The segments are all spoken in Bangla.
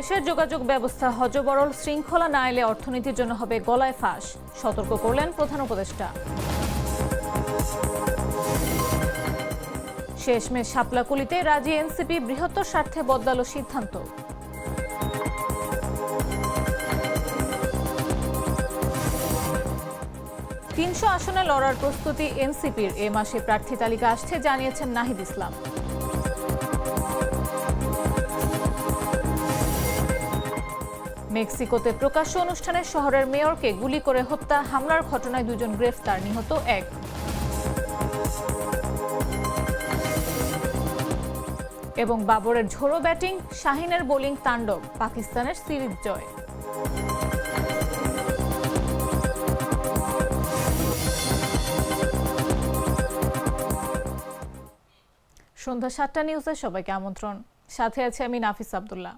দেশের যোগাযোগ ব্যবস্থা হজবরল শৃঙ্খলা না এলে অর্থনীতির জন্য হবে গলায় ফাঁস। সতর্ক করলেন প্রধান উপদেষ্টা। শেষমেশ শাপলাকুলিতে রাজি এনসিপি বৃহত্তর স্বার্থে বদলালো সিদ্ধান্ত। তিনশো আসনে লড়ার প্রস্তুতি এনসিপির। এ মাসে প্রার্থী তালিকা আসছে, জানিয়েছেন নাহিদ ইসলাম। মেক্সিকোতে প্রকাশ্য অনুষ্ঠানে শহরের মেয়রকে গুলি করে হত্যা, হামলার ঘটনায় দুজন গ্রেফতার, নিহত এক। এবং বাবরের ঝোড়ো ব্যাটিং, শাহিনের বোলিং তাণ্ডব, পাকিস্তানের সিরিজ জয়। সন্ধ্যা সাতটা নিউজে সবাইকে আমন্ত্রণ। সাথে আছে আমি নাফিস আব্দুল্লাহ।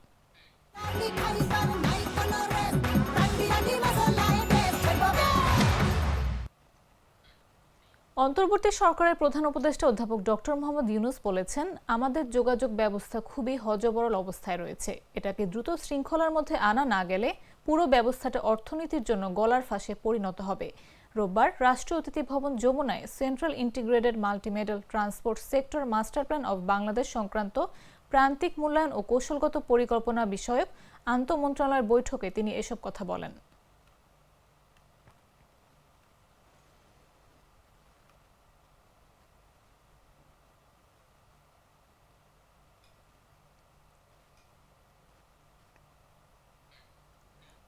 অন্তর্বর্তী সরকারের প্রধান উপদেষ্টা অধ্যাপক ডক্টর মোহাম্মদ ইউনুস বলেছেন, আমাদের যোগাযোগ ব্যবস্থা খুবই হজবরল অবস্থায় রয়েছে। এটাকে দ্রুত শৃঙ্খলার মধ্যে আনা না গেলে পুরো ব্যবস্থাটা অর্থনীতির জন্য গলার ফাঁসে পরিণত হবে। রোববার রাষ্ট্রীয় অতিথি ভবন যমুনায় central integrated multimodal transport sector master plan of Bangladesh সংক্রান্ত প্রান্তিক মূল্যায়ন ও কৌশলগত পরিকল্পনা বিষয়ক আন্তঃমন্ত্রণালয়ের বৈঠকে তিনি এসব কথা বলেন।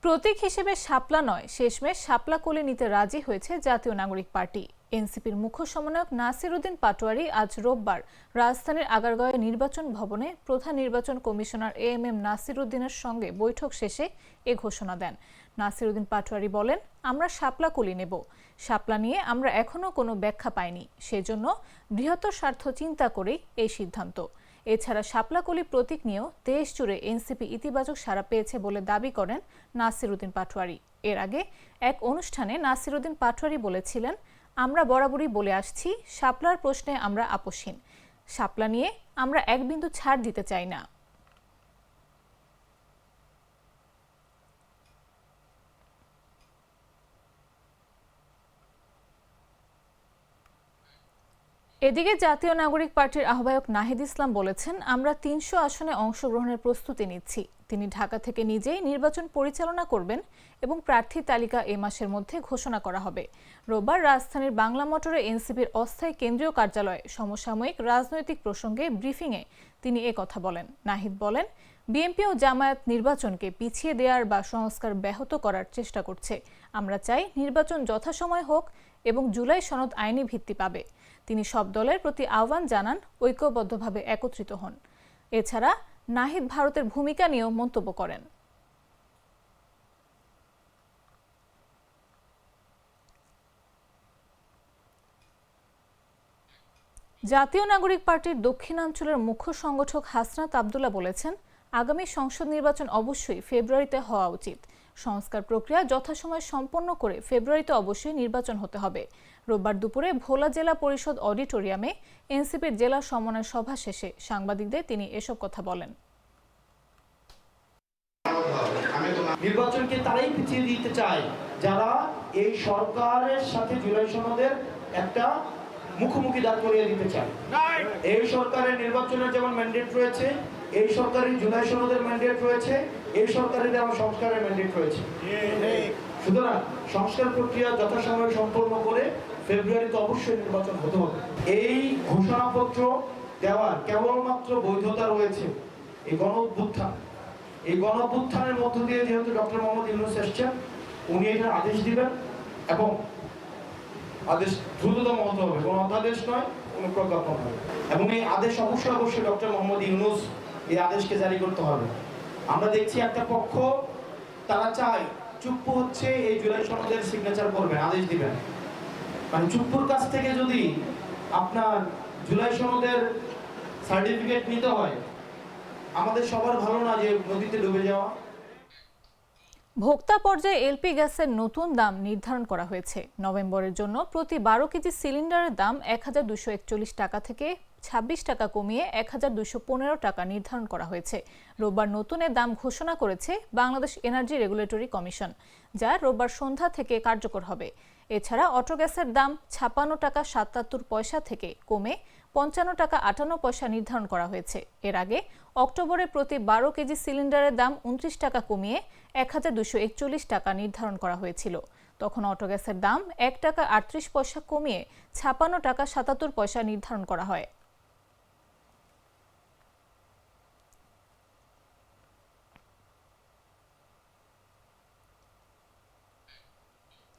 প্রতীক হিসেবে শাপলা নয়, শেষমেশ শাপলা কোলে নিতে রাজি হয়েছে জাতীয় নাগরিক পার্টি। এনসিপির মুখ্য সমন্বয়ক নাসির উদ্দিন পাটোয়ারি আজ রোববার রাজধানীর আগারগাঁওয়ে নির্বাচন ভবনে প্রধান নির্বাচন commissioner A M M Nasir উদ্দিনের সঙ্গে বৈঠক শেষে এ ঘোষণা দেন। নাসির উদ্দিন পাটোয়ারি বলেন, আমরা শাপলা কুলি নেব। শাপলা নিয়ে আমরা এখনও কোনো ব্যাখ্যা পাইনি। সেজন্য বৃহত্তর স্বার্থ চিন্তা করেই এই সিদ্ধান্ত। এছাড়া শাপলাকলি প্রতীক নিয়েও দেশ জুড়ে এনসিপি ইতিবাচক সাড়া পেয়েছে বলে দাবি করেন নাসিরুদ্দিন পাটোয়ারি। এর আগে এক অনুষ্ঠানে নাসিরুদ্দিন পাটোয়ারি বলেছিলেন, আমরা বরাবরই বলে আসছি, শাপলার প্রশ্নে আমরা আপোষহীন। শাপলা নিয়ে আমরা এক বিন্দু ছাড় দিতে চাই না। এদিকে জাতীয় নাগরিক পার্টির আহ্বায়ক নাহিদ ইসলাম বলেছেন, আমরা তিনশো আসনে অংশগ্রহণের প্রস্তুতি নিচ্ছি। তিনি ঢাকা থেকে নিজেই নির্বাচন পরিচালনা করবেন এবং প্রার্থী তালিকা এ মাসের মধ্যে ঘোষণা করা হবে। রোববার রাজধানীর বাংলা মোটরে এনসিপির অস্থায়ী কেন্দ্রীয় কার্যালয়ে সমসাময়িক রাজনৈতিক প্রসঙ্গে ব্রিফিংয়ে তিনি এ কথা বলেন। নাহিদ বলেন, বিএনপি ও জামায়াত নির্বাচনকে পিছিয়ে দেওয়ার বা সংস্কার ব্যাহত করার চেষ্টা করছে। আমরা চাই নির্বাচন যথাসময় হোক এবং জুলাই সনদ আইনি ভিত্তি পাবে। তিনি সব দলের প্রতি আহ্বান জানান ঐক্যবদ্ধভাবে একত্রিত হন। এছাড়া নাহিদ ভারতের ভূমিকা নিয়েও মন্তব্য করেন। জাতীয় নাগরিক পার্টির দক্ষিণাঞ্চলের মুখ্য সংগঠক হাসনাত আবদুল্লাহ বলেছেন, আগামী সংসদ নির্বাচন অবশ্যই ফেব্রুয়ারিতে হওয়া উচিত। সংস্কার প্রক্রিয়া যথাসময়ে সম্পন্ন করে ফেব্রুয়ারিতে অবশ্যই নির্বাচন হতে হবে। রোববার দুপুরে ভোলা জেলা পরিষদ অডিটোরিয়ামে এনসিপির জেলা সমন্বয় সভা শেষে সাংবাদিকদের তিনি এসব কথা বলেন। নির্বাচনকে তারাই পিছিয়ে দিতে চায়। যারা এই সরকারের সাথে জুলাই সনদের একটা মুখোমুখি দাঁড় করিয়ে দিতে চায়। এই সরকারের নির্বাচনের যেমন ম্যান্ডেট রয়েছে, এই সরকারের জুলাই সনদের ম্যান্ডেট রয়েছে, এই সরকারের যেমন সংস্কারের ম্যান্ডেট রয়েছে। সুতরাং সংস্কার প্রক্রিয়া যথাসময়ে সম্পন্ন করে ফেব্রুয়ারিতে অবশ্যই নির্বাচন হতে হবে। এই ঘোষণাপত্র দেওয়ার কেবলমাত্র বৈধতা রয়েছে এই গণ অভ্যুত্থান এই গণ অভ্যুত্থানের মধ্য দিয়ে যেহেতু ডক্টর মোহাম্মদ ইউনুস এসছেন, উনি এটার আদেশ দিবেন এবং আদেশ দ্রুততম হতে হবে। কোনো অধ্যাদেশ নয়, কোনো প্রজ্ঞাপন নয়। এবং এই আদেশ অবশ্যই অবশ্যই ডক্টর মোহাম্মদ ইউনুস এই আদেশকে জারি করতে হবে। আমরা দেখছি একটা পক্ষ, তারা চায় চুপ্পু হচ্ছে, এই জুলাই সনদের সিগনেচার করবেন, আদেশ দিবেন। মানে চুপ্পুর কাছ থেকে যদি আপনার জুলাই সনদের সার্টিফিকেট নিতে হয়, আমাদের সবার ভালো না যে নদীতে ডুবে যাওয়া। ভোক্তা পর্যায়ে এলপি গ্যাসের নতুন দাম নির্ধারণ করা হয়েছে। নভেম্বরের জন্য প্রতি বারো কেজি সিলিন্ডারের দাম এক টাকা থেকে ছাব্বিশ টাকা কমিয়ে এক টাকা নির্ধারণ করা হয়েছে। রোববার নতুন এ দাম ঘোষণা করেছে বাংলাদেশ এনার্জি রেগুলেটরি কমিশন, যা রোববার সন্ধ্যা থেকে কার্যকর হবে। এছাড়া অটোগ্যাসের দাম ছাপ্পান্ন টাকা সাতাত্তর পয়সা থেকে কমে পঞ্চান্ন টাকা আটান্ন পয়সা নির্ধারণ করা হয়েছে। এর আগে অক্টোবরে প্রতি বারো কেজি সিলিন্ডারের দাম উনত্রিশ টাকা কমিয়ে এক টাকা নির্ধারণ করা হয়েছিল। তখন অটোগ্যাসের দাম এক টাকা আটত্রিশ পয়সা কমিয়ে ছাপান্ন টাকা সাতাত্তর পয়সা নির্ধারণ করা হয়।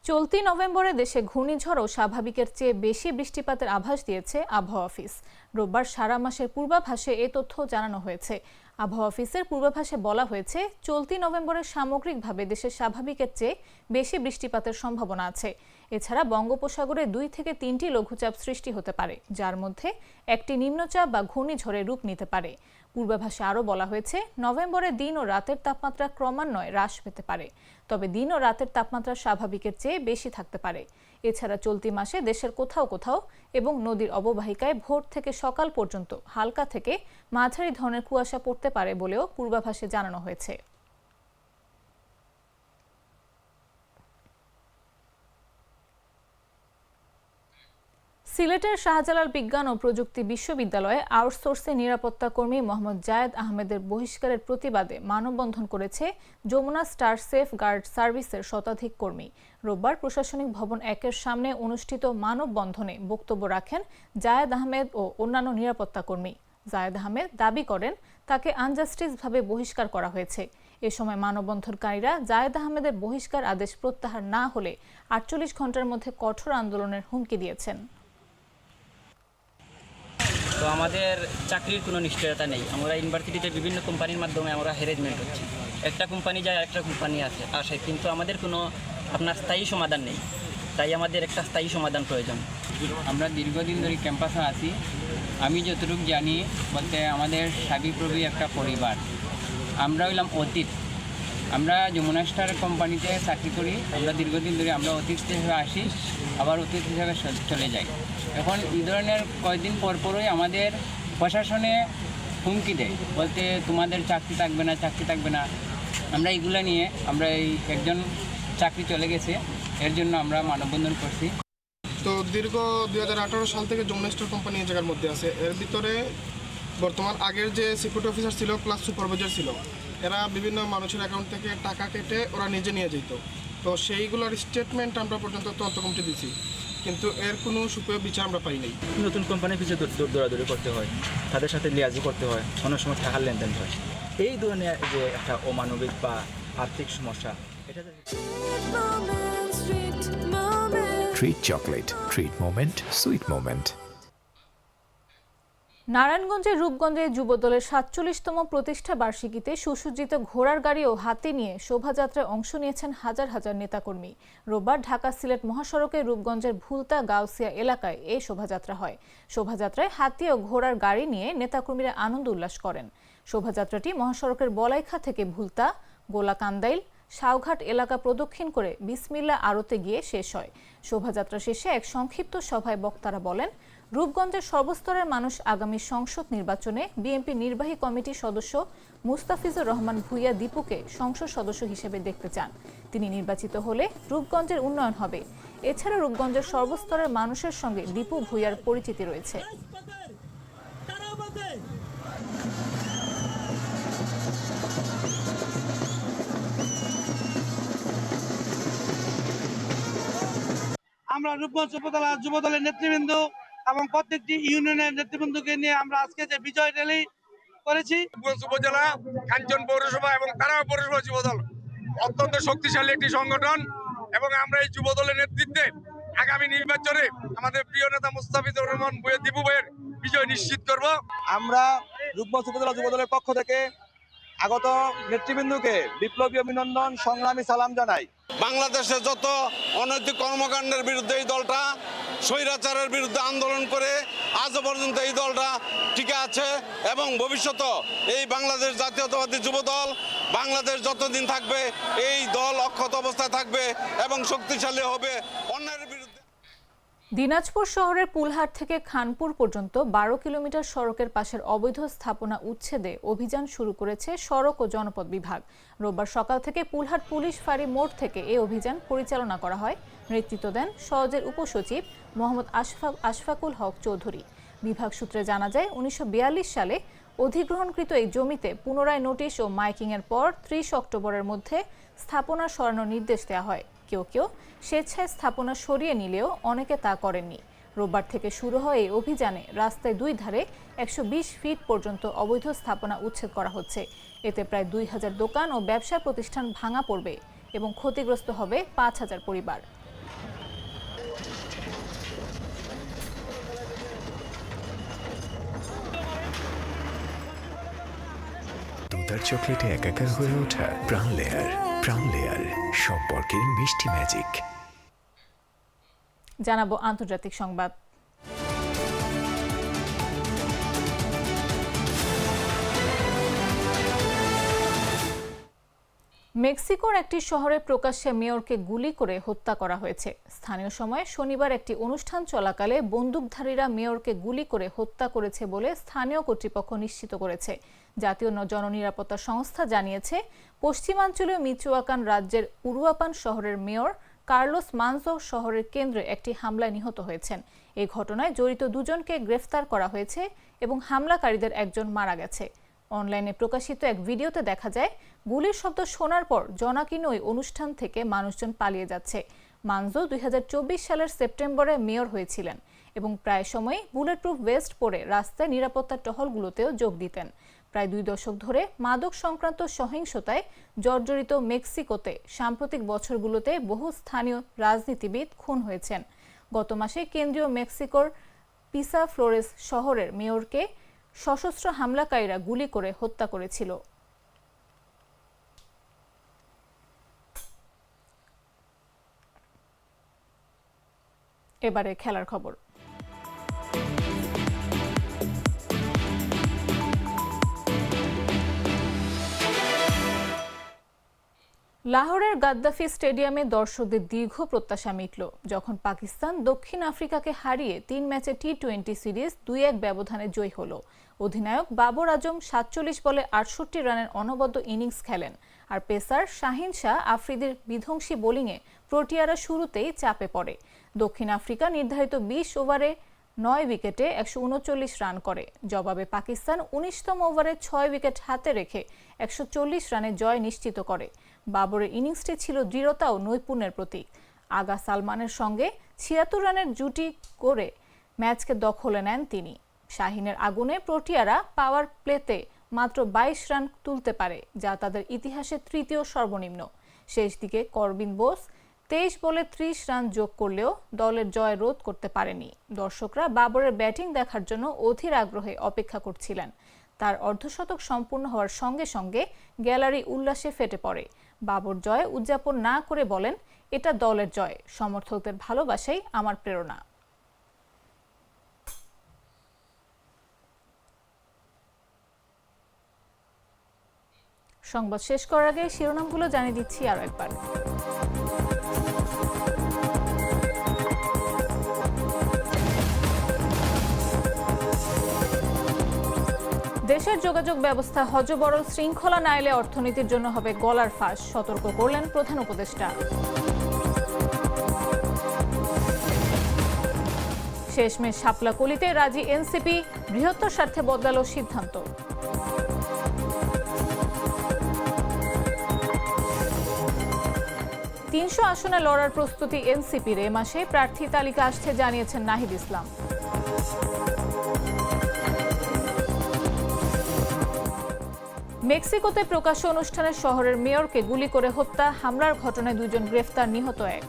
চলতি নভেম্বরে দেশে ঘূর্ণিঝড় ও স্বাভাবিকের চেয়ে বেশি বৃষ্টিপাতের আভাস দিয়েছে আবহাওয়া অফিস। রোববার সারা মাসের পূর্বাভাসে এ তথ্য জানানো হয়েছে। আবহাওয়া অফিসের পূর্বাভাসে বলা হয়েছে, চলতি নভেম্বরে সামগ্রিকভাবে দেশের স্বাভাবিকের চেয়ে বেশি বৃষ্টিপাতের সম্ভাবনা আছে। এছাড়া বঙ্গোপসাগরে দুই থেকে তিনটি লঘুচাপ সৃষ্টি হতে পারে, যার মধ্যে একটি নিম্নচাপ বা ঘূর্ণিঝড়ের রূপ নিতে পারে। পূর্বাভাসে আরও বলা হয়েছে, নভেম্বরে দিন ও রাতের তাপমাত্রা ক্রমান্বয়ে হ্রাস পেতে পারে। তবে দিন ও রাতের তাপমাত্রা স্বাভাবিকের চেয়ে বেশি থাকতে পারে। এছাড়া চলতি মাসে দেশের কোথাও কোথাও এবং নদীর অববাহিকায় ভোর থেকে সকাল পর্যন্ত হালকা থেকে মাঝারি ধরনের কুয়াশা পড়তে পারে বলেও পূর্বাভাসে জানানো হয়েছে। সিলেটের শাহজালাল বিজ্ঞান ও প্রযুক্তি বিশ্ববিদ্যালয়ে আউটসোর্সে নিরাপত্তা কর্মী মোহাম্মদ জায়েদ আহমেদের বহিষ্কারের প্রতিবাদে মানববন্ধন করেছে যমুনা স্টার সেফ গার্ড সার্ভিসের শতাধিক কর্মী। রোববার প্রশাসনিক ভবন একের সামনে অনুষ্ঠিত মানববন্ধনে বক্তব্য রাখেন জায়েদ আহমেদ ও অন্যান্য নিরাপত্তা কর্মী। জায়েদ আহমেদ দাবি করেন, তাকে আনজাস্টিসভাবে বহিষ্কার করা হয়েছে। এ সময় মানববন্ধনকারীরা জায়েদ আহমেদের বহিষ্কার আদেশ প্রত্যাহার না হলে আটচল্লিশ ঘণ্টার মধ্যে কঠোর আন্দোলনের হুমকি দিয়েছেন। তো আমাদের চাকরির কোনো নিশ্চয়তা নেই। আমরা ইউনিভার্সিটিতে বিভিন্ন কোম্পানির মাধ্যমে আমরা হ্যারেজমেন্ট হচ্ছি একটা কোম্পানি যায় একটা কোম্পানি আছে আসে। কিন্তু আমাদের কোনো আপনার স্থায়ী সমাধান নেই। তাই আমাদের একটা স্থায়ী সমাধান প্রয়োজন। আমরা দীর্ঘদিন ধরে ক্যাম্পাসে আছি। আমি যতটুকু জানি, বলতে আমাদের সাবিপ্রবি একটা পরিবার। আমরা হইলাম অতীত। আমরা যমুনা স্টার কোম্পানিতে চাকরি করি। আমরা দীর্ঘদিন ধরে আমরা অতীত হিসেবে আসি, আবার অতীত হিসেবে চলে যাই। এখন এই ধরনের কয়েকদিন পর পরই আমাদের প্রশাসনে হুমকি দেয়, বলতে তোমাদের চাকরি থাকবে না, চাকরি থাকবে না। আমরা এইগুলো নিয়ে আমরা এই একজন চাকরি চলে গেছে, এর জন্য আমরা মানববন্ধন করছি। তো দীর্ঘ দু হাজার আঠারো সাল থেকে যমুনা স্টার কোম্পানি এই জায়গার মধ্যে আছে। এর ভিতরে বর্তমান আগের যে সিকিউরিটি অফিসার ছিল প্লাস সুপারভাইজার ছিল। এরা বিভিন্ন মানুষের অ্যাকাউন্ট থেকে টাকা কেটে ওরা নিজে নিয়ে যেত তো সেইগুলোর স্টেটমেন্ট আমরা পর্যন্ত তদন্ত কমিটি দিছি কিন্তু এর কোনো সুপেয় বিচার আমরা পাই নাই নতুন কোম্পানির পিছিয়ে দৌড়- দৌড়- দৌড়াদৌড়ি করতে হয় তাদের সাথে লিয়াজি করতে হয় অনেক সময় টাকার লেনদেন হয় এই ধরনের যে একটা অমানবিক বা আর্থিক সমস্যা এটা Treat chocolate. Treat moment. Sweet moment. নারায়ণগঞ্জের রূপগঞ্জে যুবদলের সাতচল্লিশতম প্রতিষ্ঠা বার্ষিকীতে সুসজ্জিত ঘোড়ার গাড়ি ও হাতি নিয়ে শোভাযাত্রায় অংশ নিয়েছেন হাজার হাজার নেতাকর্মী। রোববার ঢাকা সিলেট মহাসড়কে রূপগঞ্জের ভুলতা গাউসিয়া এলাকায় এই শোভাযাত্রা হয়। শোভাযাত্রায় হাতি ও ঘোড়ার গাড়ি নিয়ে নেতাকর্মীরা আনন্দ উল্লাস করেন। শোভাযাত্রাটি মহাসড়কের বলাইখা থেকে ভুলতা, গোলাকান্দাইল সাউঘাট এলাকা প্রদক্ষিণ করে বিসমিল্লা আড়তে গিয়ে শেষ হয়। শোভাযাত্রা শেষে এক সংক্ষিপ্ত সভায় বক্তারা বলেন রূপগঞ্জের সর্বস্তরের মানুষ আগামী সংসদ নির্বাচনে বিএনপি নির্বাহী কমিটির সদস্য মুস্তাফিজুর রহমান ভুইয়া দীপুকে সংসদ সদস্য হিসেবে দেখতে চান। তিনি নির্বাচিত হলে রূপগঞ্জের উন্নয়ন হবে। এছাড়া রূপগঞ্জের সর্বস্তরের মানুষের সঙ্গে দীপু ভুইয়ার পরিচিতি রয়েছে। আমরা রূপগঞ্জ উপজেলা যুব দলের নেতৃবৃন্দ এবং প্রত্যেকটি ইউনিয়নের নেতৃবৃন্দকে নিয়ে আমরা আজকে যে বিজয় র্যালি করেছি। উপজেলা কাঞ্চন পৌরসভা এবং তারাও পৌরসভা যুবদল। অত্যন্ত শক্তিশালী একটি সংগঠন এবং আমরা এই যুবদলের নেতৃত্বে আগামী নির্বাচনে আমাদের প্রিয় নেতা মুস্তাফিজুর রহমান বইয়ের দীপু ভাইয়ের বিজয় নিশ্চিত করব। আমরা রূপগঞ্জ উপজেলা যুবদলের পক্ষ থেকে আগত নেতৃবৃন্দকে বিপ্লবী অভিনন্দন, সংগ্রামী সালাম জানাই। বাংলাদেশে যত অনৈতিক কর্মকাণ্ডের বিরুদ্ধে এই দলটা, স্বৈরাচারের বিরুদ্ধে আন্দোলন করে আজও পর্যন্ত এই দলটা টিকে আছে এবং ভবিষ্যত এই বাংলাদেশ জাতীয়তাবাদী যুব দল বাংলাদেশ যতদিন থাকবে, এই দল অক্ষত অবস্থায় থাকবে এবং শক্তিশালী হবে। বিরুদ্ধে দিনাজপুর শহরের পুলহাট থেকে খানপুর পর্যন্ত বারো কিলোমিটার সড়কের পাশের অবৈধ স্থাপনা উচ্ছেদে অভিযান শুরু করেছে সড়ক ও জনপদ বিভাগ। রোববার সকাল থেকে পুলহাট পুলিশ ফাঁড়ি মোড় থেকে এই অভিযান পরিচালনা করা হয়। নেতৃত্ব দেন সহজের উপসচিব মোহাম্মদ আশফাক আশফাকুল হক চৌধুরী। বিভাগ সূত্রে জানা যায়, উনিশশো বিয়াল্লিশ সালে অধিগ্রহণকৃত এই জমিতে পুনরায় নোটিশ ও মাইকিংয়ের পর ত্রিশ অক্টোবরের মধ্যে স্থাপনা সরানোর নির্দেশ দেওয়া হয়। কেউ কেউ স্বেচ্ছায় স্থাপনা সরিয়ে নিলেও অনেকে তা করেননি। রোববার থেকে শুরু হয় এই অভিযানে রাস্তায় দুই ধারে একশো বিশ ফিট পর্যন্ত অবৈধ স্থাপনা উচ্ছেদ করা হচ্ছে। এতে প্রায় দুই হাজার দোকান ও ব্যবসা প্রতিষ্ঠান ভাঙা পড়বে এবং ক্ষতিগ্রস্ত হবে পাঁচ হাজার পরিবার। দুধার চকলেটে একাকার হয়ে ওঠা প্রাণ লেয়ার প্রাণ লেয়ার, সম্পর্কের মিষ্টি ম্যাজিক জানাব আন্তর্জাতিক সংবাদ। মেক্সিকোর একটি শহরে প্রকাশ্যে মেয়রকে গুলি করে হত্যা করা হয়েছে। স্থানীয় সময়ে শনিবার একটি অনুষ্ঠান চলাকালে বন্দুকধারীরা মেয়রকে গুলি করে হত্যা করেছে বলে স্থানীয় কর্তৃপক্ষ নিশ্চিত করেছে। জাতীয় জননিরাপত্তা সংস্থা জানিয়েছে, পশ্চিমাঞ্চলীয় মিচুয়াকান রাজ্যের উরুয়াপান শহরের মেয়র কার্লোস মানজো শহরের কেন্দ্রে একটি হামলায় নিহত হয়েছেন। এই ঘটনায় জড়িত দুজনকে গ্রেফতার করা হয়েছে এবং হামলাকারীদের একজন মারা গেছে। অনলাইনে প্রকাশিত এক ভিডিওতে দেখা যায়, গুলির শব্দ শোনার পর জনাকীর্ণ ওই অনুষ্ঠান থেকে মানুষজন পালিয়ে যাচ্ছে। মানজো দুই সালের সেপ্টেম্বরে মেয়র হয়েছিলেন এবং প্রায় সময় বুলেট প্রুফ ভেস্ট পরে রাস্তায় নিরাপত্তা টহলগুলোতেও যোগ দিতেন। প্রায় দুই দশক ধরে মাদক সংক্রান্ত সহিংসতায় জর্জরিত মেক্সিকোতে সাম্প্রতিক বছরগুলোতে বহু স্থানীয় রাজনীতিবিদ খুন হয়েছেন। গত মাসে কেন্দ্রীয় মেক্সিকোর পিসা ফ্লোরেস শহরের মেয়রকে সশস্ত্র হামলাকারীরা গুলি করে হত্যা করেছিল। এবারে খেলার খবর। লাহোরের গাদ্দাফি স্টেডিয়ামে দর্শকদের দীর্ঘ প্রত্যাশা মিটল। যখন পাকিস্তান দক্ষিণ আফ্রিকাকে হারিয়ে তিন ম্যাচে টি টোয়েন্টি সিরিজ দুই এক ব্যবধানে জয়ী হল। অধিনায়ক বাবর আজম সাতচল্লিশ বলে আটষট্টি রানের অনবদ্য ইনিংস খেলেন। আর পেসার শাহিন শাহ আফ্রিদির বিধ্বংসী বোলিংয়ে প্রোটিয়ারা শুরুতেই চাপে পড়ে। দক্ষিণ আফ্রিকা নির্ধারিত বিশ ওভারে নয় উইকেটে একশো উনচল্লিশ রান করে। জবাবে পাকিস্তান উনিশতম ওভারে ছয় উইকেট হাতে রেখে একশো চল্লিশ রানে জয় নিশ্চিত করে। বাবরের ইনিংসটি ছিল দৃঢ়তা ও নৈপুণ্যের প্রতীক। আগা সালমানের সঙ্গে ছিয়াত্তর রানের জুটি করে ম্যাচকে দখলে নেন তিনি। শাহিনের আগুনে প্রোটিয়ারা পাওয়ার প্লেতে মাত্র বাইশ রান তুলতে পারে, যা তাদের ইতিহাসে তৃতীয় সর্বনিম্ন। শেষ দিকে করবিন বোস তেইশ বলে ত্রিশ রান যোগ করলেও দলের জয় রোধ করতে পারেনি। দর্শকরা বাবরের ব্যাটিং দেখার জন্য অধীর আগ্রহে অপেক্ষা করছিলেন। তার অর্ধশতক সম্পূর্ণ হওয়ার সঙ্গে সঙ্গে গ্যালারি উল্লাসে ফেটে পড়ে। বাবর জয় উদযাপন না করে বলেন, এটা দলের জয়। সমর্থকদের ভালোবাসাই আমার প্রেরণা। সংবাদ শেষ করার আগে শিরোনামগুলো জানিয়ে দিচ্ছি আরও একবার। দেশের যোগাযোগ ব্যবস্থা হজবরল শৃঙ্খলা না এলে অর্থনীতির জন্য হবে গলার ফাঁস। সতর্ক করলেন প্রধান উপদেষ্টা। শেষমেশ শাপলা কলিতে রাজি এনসিপি, বৃহত্তর স্বার্থে বদলালো সিদ্ধান্ত। তিনশো আসনে লড়ার প্রস্তুতি এনসিপির। এ মাসে প্রার্থী তালিকা আসছে, জানিয়েছেন নাহিদ ইসলাম। মেক্সিকোতে প্রকাশ্য অনুষ্ঠানে শহরের মেয়রকে গুলি করে হত্যা, হামলার ঘটনায় দুজন গ্রেফতার, নিহত এক।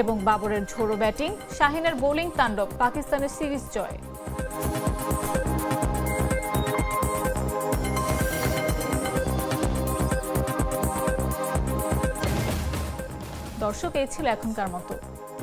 এবং বাবরের ঝোড়ো ব্যাটিং, শাহিনের বোলিং তাণ্ডব, পাকিস্তানের সিরিজ জয়। দর্শক, এই ছিল এখনকার মতো।